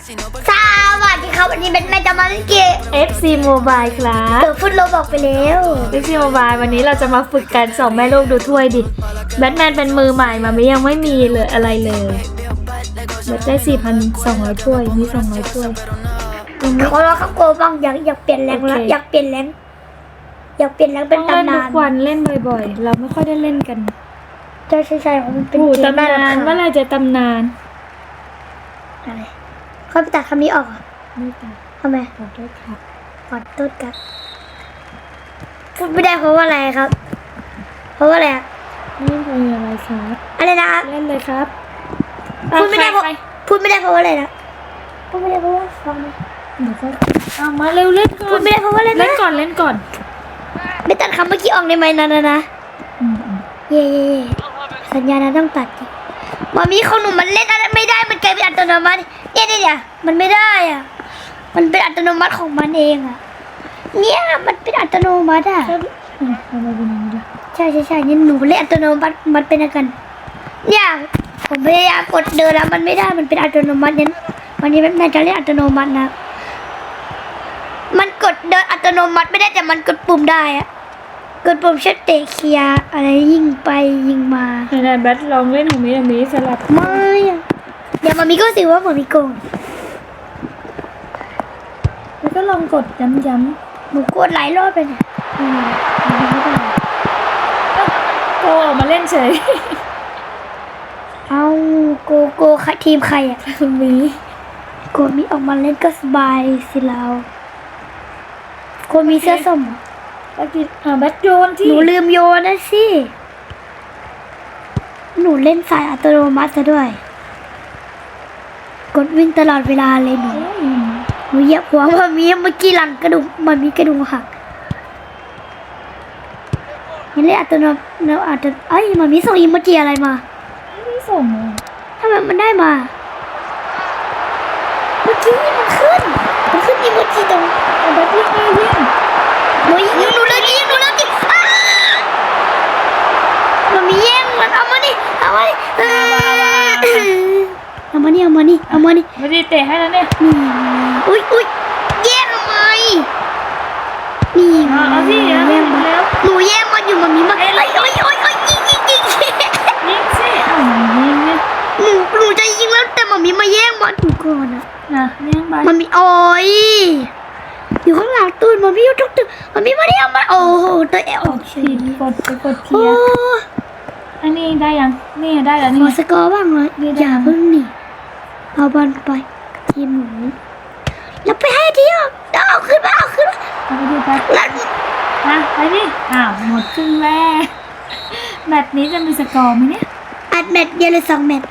สวัสดีครับวันนี้เป็นแม่จะมาเล่นเกม FC Mobile ครับเปิดฟุตโลบอกไปแล้ว FC Mobile วันนี้เราจะมาฝึกกันสองแม่ลูกดูถ้วยดิแบทแมนเป็นมือใหม่มาไม่ยังไม่มีเลยอะไรเลยแบทได้ 4,200 ถ้วยมี200 ถ้วยตรงนี้เขาเราเขาโกบ้างอยากอยากเปลี่ยนแรงแล้วโอเคอยากเปลี่ยนแรงอยากเปลี่ยนแรงเป็ต้นองเล่นตำทุนากนวันเล่นบ่อยๆ เราไม่ค่อยได้เล่นกันใช่ใช่ใช่มันเป็นโอ้โหเกมตำนานเมื่อไหรจะตำนานอะไร เขาไปตัดคำนี้ออกเหรอไม่ตายทำไมขอโทษครับขอโทษครับพูดไม่ได้เพราะว่าอะไรครับ เพราะว่าอะไรอะเล่นไปอะไรครับอะไรนะครับเล่นเลยครับพูดไม่ได้เพราะใครพูดไม่ได้เพราะว่าอะไรนะพูดไม่ได้เพราะว่าฟังนะเดี๋ยวก็เอามาเร็วเล่นก่พูอดนไม่ได้เพราะว่าอะไรเล่นะนก่อนเล่นก่อน ไม่ตัดคำเมื่อกี้ออกได้ไหมนะนะนะอืมอืมเย่เย่เย่สัญญาณนะต้องตัดดิมามีของหนูมันเล่นอะไรไม่ได้มันกลายเป็นอัตโนมัติ เนี่ยเนี่ยเนี่ยมันไม่ได้อะ มันเป็นอัตโนมัติของมันเองอะ เนี่ยมันเป็นอัตโนมัติอะอืมทำไมเป็นอย่างนี้ล่ะใช่ใช่ใช่เนี่ยหนูเล่นอัตโนมัติมันเป็นอะไรกัน เนี่ยผมพยายามกดเดินแล้วมันไม่ได้มันเป็นอัตโนมัติเนี่ยวันนี้แม่น่าจะเล่นอัตโนมัตินะ มันกดเดินอัตโนมัติไม่ได้แต่มันกดปุ่มได้อะกดปุ่มเช็ดเตะเคลียร์อะไรยิงไปยิงมาไหนๆแบทลองเล่นของมินามิสลับไม่อะ เดี๋ยวมามีก็สิว่ามามีโกงแล้วก็ลองกดย้ำหนูกดหลายรอบไปเนี่ยอืมๆโกออกมาเล่นเฉย เอาโกโกใครทีมใครอะมีโกมีออกมาเล่นก็สบายสิเราโกมีเสื้อส้มเหรอ แบทกินอ่าแบทโยนหที่นูลืมโยนนะสิ หนูเล่นสายอัตโนมัติซะด้วย กดวิ่งตลอดเวลาเลยหนูอืมหนูเหยียบหัวมามีเมื่อกี้หลังกระดูกมันมีกระดูกหักนี่เล่นอัตโนมัติแล้วอาจจะเอ้ยมันมีส่งอีโมจิอะไรมาไม่ส่งเลยทำไมมันได้มา เมื่อกี้มันขึ้น มันขึ้นอีโมจิตรงอะแบทยิงไงยิงหนูยิงหนูเลยยิงหนูเลยยิงอ้ามันมีแย่งมันเอามาดิเอามาดิ เออเอามานี่เอามานี่เอามานี่ไม่ได้เตะให้แล้วเนี่ยนี่อุ้ยอุ้ยแย่งทำไมนี่เอาเอาสิเอาแย่งมามาแล้วหนูแย่งมันอยู่มันมีมาเอ้ยเอ้ยเอ้ยเอ้ยเอ้ยยิงยิงยิงยิงสิอ้าวยิงเนี่ยหนูหนูจะยิงแล้วแต่มันมีมาแย่งมันหนูก่อนอะนะเลี้ยงไปมันมีโอ้ยอยู่ข้างหลังตูนมันมีอยู่ทุกตึกมันมีมาได้ยังมันโอ้โหตัวแอลออกเฉผิยดกดไปกดเคลีโอ้ยร์อันนี้ได้ยัง นี่ได้แล้วขนี่อสกอร์บ้างเลยนี่ได้อย่าเพิ่งหนี เอาบอลไปทีมหนูแล้วไปให้ที่ออกเอาขึ้นมาเอาขึ้นมาเอาไปดูไปแล้วนะไปดิอ้าวหมดครึ่งแรกแมตช์นี้จะมีสกอร์ไหมเนี่ยอัดแมตช์เดียวเลยสองแมตช์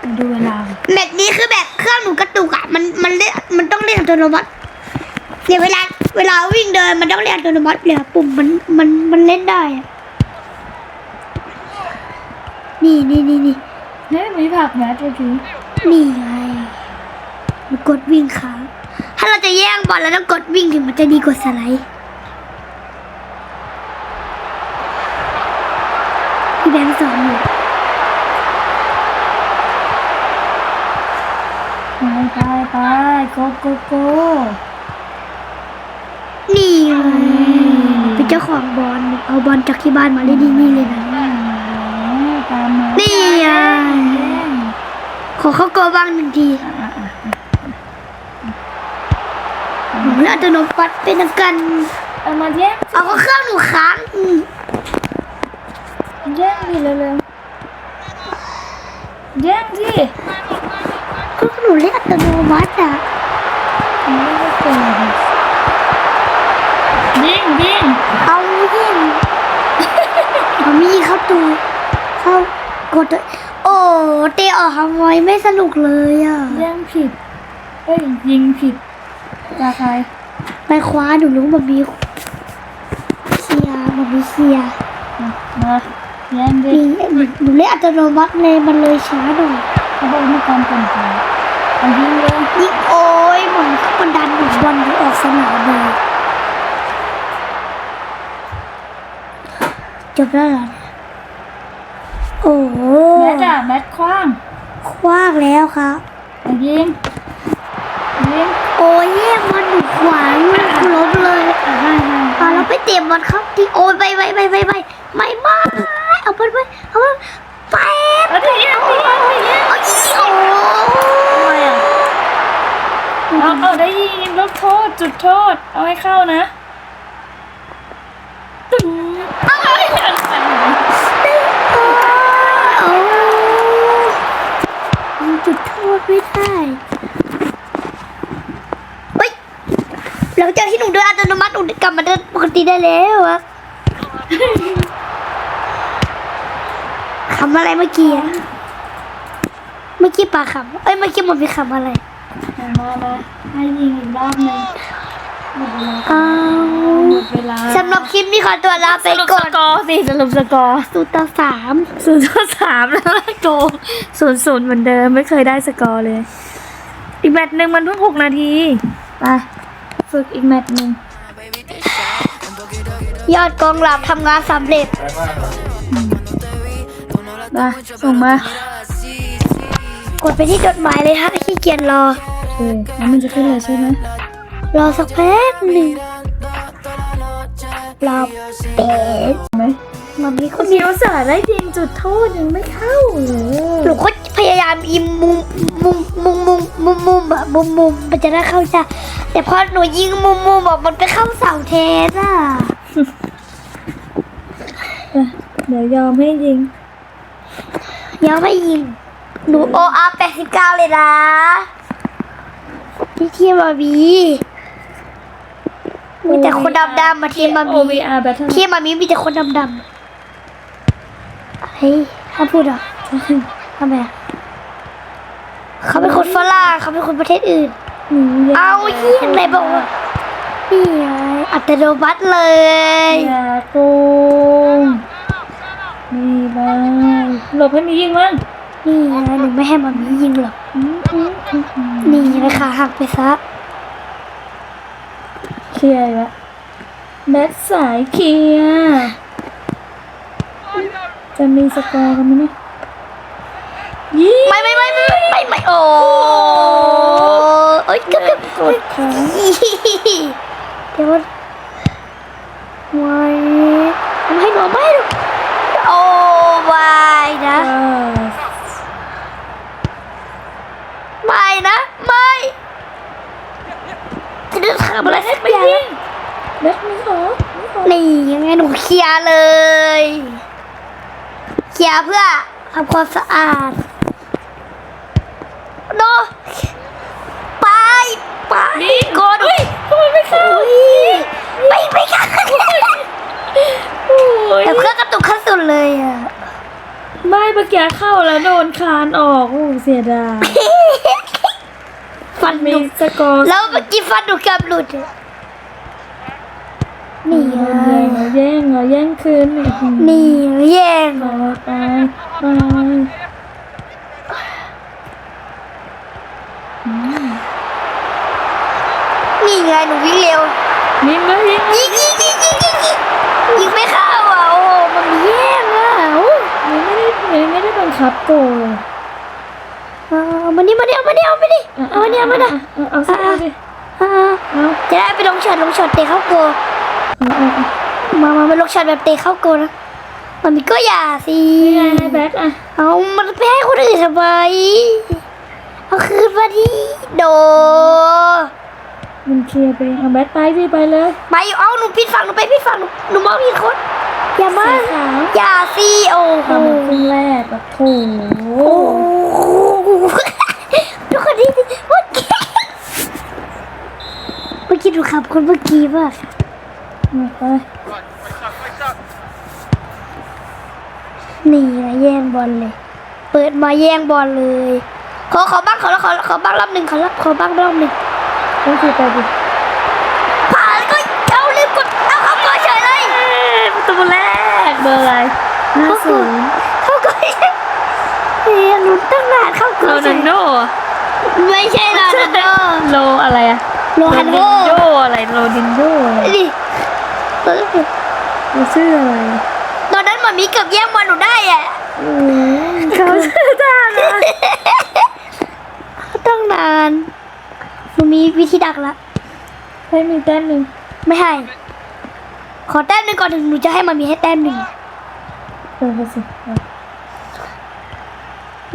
ไปดูเวลาแมตช์นี้คือแบบเครื่องหนูกระตุกอะมันมันเล่นมันต้องเล่นอัตโนมัติเดี๋ยวเวลาเวลาวิ่งเดินมันต้องเล่นอัตโนมัติเลยอะปุ่มมันมันมันเล่นได้อะนี่นี่นี่นี่เนี่ยมีผักแมทเลยทีนี่ไงมัน กดวิ่งค้างถ้าเราจะแย่งบอลเราต้องกดวิ่งถึงมันจะดีกว่าสไลด์พี่แบงค์สอนอยู่ไปไปไปโกโกโกนี่ไงเป็นเจ้าของบอลเอาบอลจากที่บ้านมาเล่นที่นี่เลยนะตามมานี่ไงขอเข้าโกบ้างหนึ่งทีห นูและอัตโนมัติเป็นอากันเอามาแย่งเอาก็เครื่องหนูค้างอืมแย่งดิเร็วๆแย่งสิก็หนูเล่นอัตโนมัติอะไม่ได้เก่งยิงยิงเอายิงเอามีเข้าตัวเข้ากดตัวโอ้เตะออกทำไมไม่สนุกเลยอะแย่งผิดเอ้ยยิงผิด จากใครไปคว้าหนูรู้แบบมีเคลียร์แบบมีเคลียร์มาแย่งดิมีหนูหนูเล่นอัตโนมัติเลยมันเลยช้าหน่อยเขาบอกมีการเปลี่ยนแปลงเอายิงเลยยิงโอ้ยเหมือนมันดันหนูบอลที่ออกสนามเลยจบแล้วเหรอเนี่ยโอ้โหแมทอะแมทคว้าง คว้างแล้วครับเอ หวานลบเลยอ่าเราไปเตี๋มบอลครับที่โอ้ยไปไปไปไปไปไปบ้าเอาไปไปเอาไปไปไปโอ้ยโอ้ยเอาเอาได้ยินลดโทษจุดโทษ เอาให้เข้านะตึ้ง งจากที่หนูเดินอัตโนมัติหนูกลับมาเดินปกติได้แล้วอะคำอะไรเมื่อกี้อะเมื่อกี้ปลาคำเอ้ยเมื่อกี้มันเป็นคำอะไรมามาให้ยิงอีกรอบหนึงหมดเวลาเอาหมดเวลาสำหรับคลิปนี้ขอตัวลาไปสรุปก่สอนกอร์สิสรุปสกอร์สูตรต่อสามศูนย์ต่อสามแล้วโกศูนย์ศูนย์เหมือนเดิมไม่เคยได้สกอร์เลย อีกแมตช์หนึ่งมันเพิ่งหกนาที ไป ฝึกอีกแมตช์หนึ่งยอดกองหลับทำงานสำเร็จไปส่งมา กดไปที่จดหมายเลยฮะขี้เกียจรอโอเคแล้วมันจะขึ้นเลยใช่ไหมรอสักแป๊บหนึ่งรอเป็ดไหม มันมีคคนนมีอุตส่าห์ได้ยิงจุดโทษยังไม่เข้าเลยหนูก็พยายามยิงมุมมุมมุมมุมมุมมุมอะมุมมุมมันจะได้เข้าจ้ะแต่พอหนูยิงมุมมุมบอกมันไปเข้าเสาแทนอะเดี๋ยวยอมให้ยิงยังไม่ยิงหนูโออาร์แปดสิบเก้าเลยนะที่ที่มาบีมีแต่คนดำๆมาทีมมาบี OVR Battle ที่มามีมีแต่คนดำๆ เฮ้ยห้ามพูดเหรอทำไมอะเขาเป็นคนฝรั่งเขาเป็นคนประเทศอื่นหนูย่เอาเยี่ยงไหนบอกว่านี่ไงอัตโนมัติเลยอย่าโกงนี่บ้างหลบให้มียิงมั้งนี่ไงหนูไม่ให้มามียิงหรอกอืมอืมอืมอืมนี่นะคะหักไปซะเคลียร์อีกแล้วแบทสายเคลียร์ จะมีสกอร์กันไหมเนี่ยยี่ไม่ไม่ไม่ไม่ไม่ไม่โอ้เอ้ยเกือบเกือบกดค้าเดี๋ยวมันไว้ทำให้หนูไม่ดูโอ้ไม่นะไม่นะไม่จะด้ทำอะไรให้ไม่ไม่ยิงแบทไม่ขอไม่ขอนี่ยังไงหนูเคลียร์เลย เคลียร์เพื่อทำความสะอาดโนไปไปนี่โกนเฮ้ยทำไมไม่เข้าอุ้ยไม่ไม่ค่ะโอ้ยแต่เพื่อนกระตุกขั้นสุดเลยอะไม่เมื่อกี้เข้าแล้วโดนคานออกโอ้เสียดายฟันมีหนูสกอร์แล้วเมื่อกี้ฟันหนูเกือบหลุดอะนี่โดไงนแย่งเหรอแย่งเหรอแย่งคืนนี่นี่แย่งขอตายตายอืม นี่ไงหนูวิ่งเร็ว ยิงเลยยิงยิงยิงยิงยิงยิงยิงยิงไม่เข้าอะโอ้มันแย่งอะโอ้มันไม่ได้มันไม่ได้บังคับโกงเอามานี่มานี่เอามานี่เอามานี่เอามานี่เอามานี่เอาเอาสิเอาสิอ่าเอาจะได้ไปลงช็อตลงช็อตเตะเข้าโกเอาเอาเอามามามาลงช็อตแบบเตะเข้าโกนะมันมีก็อย่าสินี่ไงให้แบทอะเอามันไปให้คนอื่นทำไมเอาคืนมาดิโด มันเคลียร์ไปเอาแบทไปสิไปเลยไปเอาหนูปิดฝั่งหนูไปปิดฝั่งหนูหนูมองผิดคนอย่ามาสีขาวอย่าสิโอ้โหทำมันครึ่งแรกแบบโถโอ้โหทุกคนนี่ว่าแกเมื่อกี้ดูขับคนเมื่อกี้ป่ะเอาไปนี่นะแย่งบอลเลย เปิดมาแย่งบอลเลย ขอขอบ้างขอขอขอบ้างรอบหนึ่งขอรับขอบ้างรอบหนึ่ง ต้องคือไปดิผ่านก็เอาลืมกดเอาเข้าก่อนเฉยเลยประตูแรกเบอร์อะไรห้าศูนย์เข้าก่อนเฮ้ยลุ้นตั้งนานเข้าโรก่อนเฉนัยลโดไม่ใช่โรนัลโดโลอะไรอะโรฮันโดโดอะไรโรดินโดอะไรดิมันชื่ออะไรตอนนั้นหมามีเกือบแย่งบอลหนูได้อะโอ้เขาชื่อท่านะตั้งนานห นูมีวิธีดักละให้มีแต้มหนึ่งไม่ให้ ขอแต้มหนึ่งก่อนถึงหนูจะให้มามีให้แต้มหนึ่งเออไปสิเออ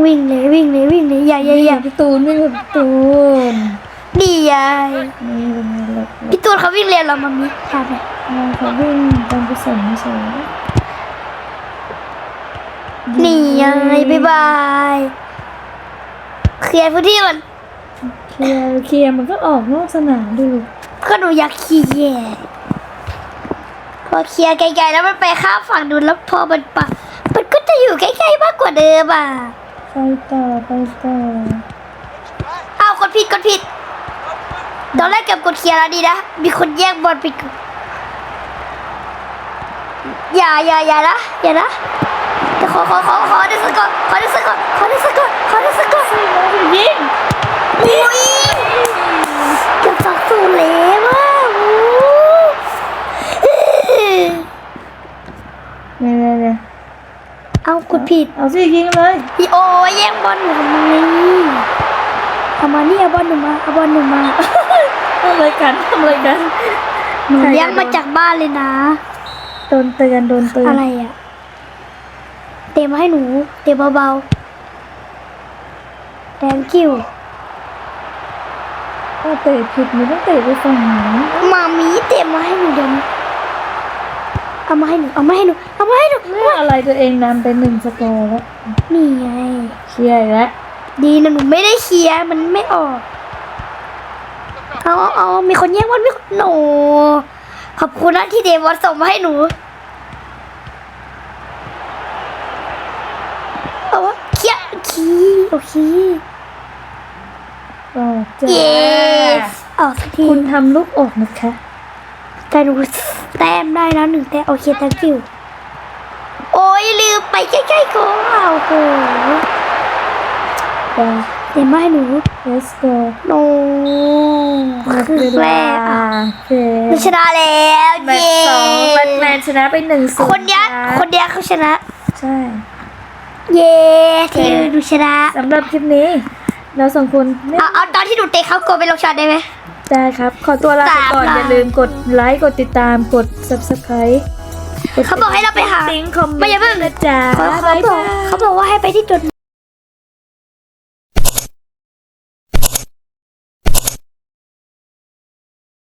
วิ่งเลยวิ่งเลยวิ่งเลยอย่าอย่าอย่าพี่ตูนวิ่งกับพี่ตูนดียายนี่เป็นไงเล็กพี่ตูนเขาวิ่งเร็วเรามามีทำไงๆน้องเขาวิ่งตามกุศลเฉยนี่ยายบ๊ายบายเคลียร์พื้นที่มัน เคลียร์เคลียร์มันก็ออกนอกสนามดูลูกก็หนูอยากเคลียร์พอเคลียร์ไกลๆแล้วมันไปข้ามฝั่งนู้นแล้วพอมันปะมันก็จะอยู่ใกล้ๆมากกว่าเดิมอะไปต่อไปต่ออ้าวกดผิดกดผิดตอนแรกเกับกดเคลียร์แล้วดีนะ มีคนแย่งบอลไปกูอย่าอย่าอย่านะอย่านะแต่ขอขอขอขอได้สักก่อนขอได้สักก่อนขอได้สักก่อนขอได้สักก่อนยิงอุ้ยเกือบสองศูนย์แล้วว่ะโอ้ เนี่ยเนี่ยเนี่ยเอากดผิด เอาสิยิงเลยพี่โอแย่งบอลหนูทำไมเอามานี่เอาบอลหนูมาเอาบอลหนูมาทำอะไรกันทำอะไรกันหนูเลี้ยงมาจากบ้านเลยนะ โดนเตือนโดนเตือนอะไรอะเตะมาให้หนูเตะเบาๆ thank you ถ้าเตะผิดมันต้องเตะไปฝั่งไหนมามีเตะมาให้หนูเดี๋ยวนี้ เอามาให้หนูเอามาให้หนูเอามาให้หนูเรื่องอะไรตัวเองนำเป็นหนึ่งสกอร์แล้วนี่ไงเคลียร์อีกแล้วดีนะหนูไม่ได้เคลียร์มันไม่ออกเอาเอาเอามีคนแย่งบอลมีคนโนขอบคุณนะที่เดวอนส่งมาให้หนูเอาวะเคลียร์คีโอเคก็จะเย้เอาสักทีคุณทำลูกอกนะคะแต่หนู แต้มได้แล้วหนึ่งแต้มโอเค thank you โอ้ยลืมไปใกล้ๆก็เอาโหก็เดี๋ยวมาให้หนู let's go โนหมคือเวแรลากอะโอเคหนูชนะแล้วแมตเย้ช์สองแบทแมนชนะไปหนึ่งศูนย์คนเนี้ยคนเนี้ยเขาชนะ ใช่ เย้ที่หนูชนะสำหรับคลิปนี้ เราสองคนเอาเอาตอนที่หนูเตะเขาโกไปลงช็อตได้ไหม ได้ครับ ขอตัวลาไปก่อนตามอย่าลืมกดไลค์ กดติดตาม กด subscribe เขาบอกให้เราไปหาลิงก์คอมเมนต์ไม่อย่าเพิ่งนะจ๊ะเขาเขาบ๊ายบอกบายเขาบอกว่าให้ไปที่จุด